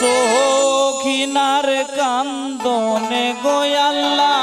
চোখিনার কান্দনে গোয়াল্লা